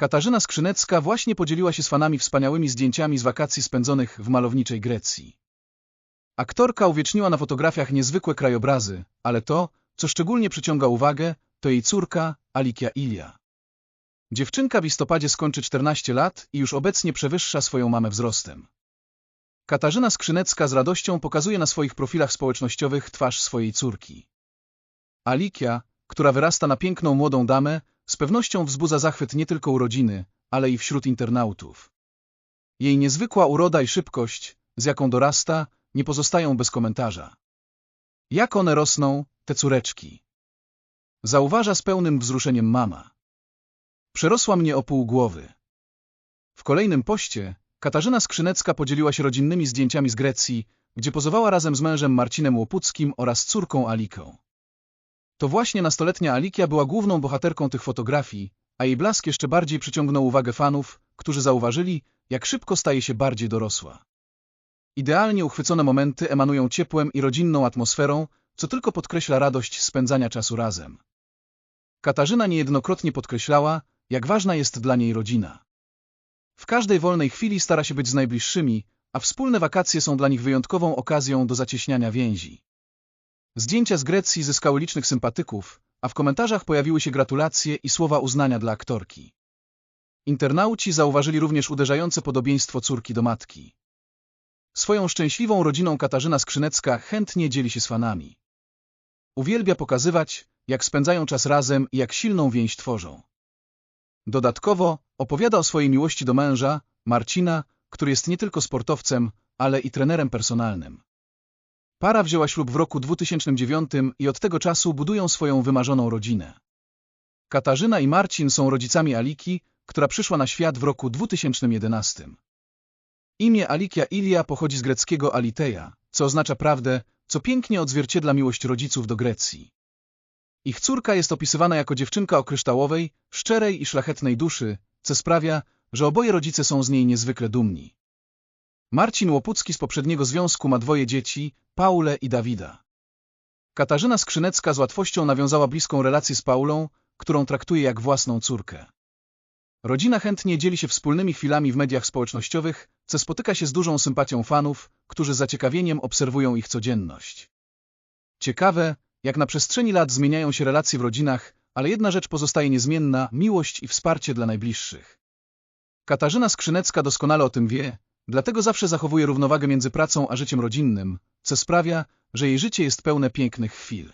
Katarzyna Skrzynecka właśnie podzieliła się z fanami wspaniałymi zdjęciami z wakacji spędzonych w malowniczej Grecji. Aktorka uwieczniła na fotografiach niezwykłe krajobrazy, ale to, co szczególnie przyciąga uwagę, to jej córka, Alikia Ilia. Dziewczynka w listopadzie skończy 14 lat i już obecnie przewyższa swoją mamę wzrostem. Katarzyna Skrzynecka z radością pokazuje na swoich profilach społecznościowych twarz swojej córki. Alikia, która wyrasta na piękną młodą damę, z pewnością wzbudza zachwyt nie tylko u rodziny, ale i wśród internautów. Jej niezwykła uroda i szybkość, z jaką dorasta, nie pozostają bez komentarza. Jak one rosną, te córeczki? Zauważa z pełnym wzruszeniem mama. Przerosła mnie o pół głowy. W kolejnym poście Katarzyna Skrzynecka podzieliła się rodzinnymi zdjęciami z Grecji, gdzie pozowała razem z mężem Marcinem Łopuckim oraz córką Aliką. To właśnie nastoletnia Alikia była główną bohaterką tych fotografii, a jej blask jeszcze bardziej przyciągnął uwagę fanów, którzy zauważyli, jak szybko staje się bardziej dorosła. Idealnie uchwycone momenty emanują ciepłem i rodzinną atmosferą, co tylko podkreśla radość spędzania czasu razem. Katarzyna niejednokrotnie podkreślała, jak ważna jest dla niej rodzina. W każdej wolnej chwili stara się być z najbliższymi, a wspólne wakacje są dla nich wyjątkową okazją do zacieśniania więzi. Zdjęcia z Grecji zyskały licznych sympatyków, a w komentarzach pojawiły się gratulacje i słowa uznania dla aktorki. Internauci zauważyli również uderzające podobieństwo córki do matki. Swoją szczęśliwą rodziną Katarzyna Skrzynecka chętnie dzieli się z fanami. Uwielbia pokazywać, jak spędzają czas razem i jak silną więź tworzą. Dodatkowo opowiada o swojej miłości do męża, Marcina, który jest nie tylko sportowcem, ale i trenerem personalnym. Para wzięła ślub w roku 2009 i od tego czasu budują swoją wymarzoną rodzinę. Katarzyna i Marcin są rodzicami Aliki, która przyszła na świat w roku 2011. Imię Alikia Ilia pochodzi z greckiego Aliteja, co oznacza prawdę, co pięknie odzwierciedla miłość rodziców do Grecji. Ich córka jest opisywana jako dziewczynka o kryształowej, szczerej i szlachetnej duszy, co sprawia, że oboje rodzice są z niej niezwykle dumni. Marcin Łopucki z poprzedniego związku ma dwoje dzieci, Paulę i Dawida. Katarzyna Skrzynecka z łatwością nawiązała bliską relację z Paulą, którą traktuje jak własną córkę. Rodzina chętnie dzieli się wspólnymi chwilami w mediach społecznościowych, co spotyka się z dużą sympatią fanów, którzy z zaciekawieniem obserwują ich codzienność. Ciekawe, jak na przestrzeni lat zmieniają się relacje w rodzinach, ale jedna rzecz pozostaje niezmienna – miłość i wsparcie dla najbliższych. Katarzyna Skrzynecka doskonale o tym wie, dlatego zawsze zachowuje równowagę między pracą a życiem rodzinnym, co sprawia, że jej życie jest pełne pięknych chwil.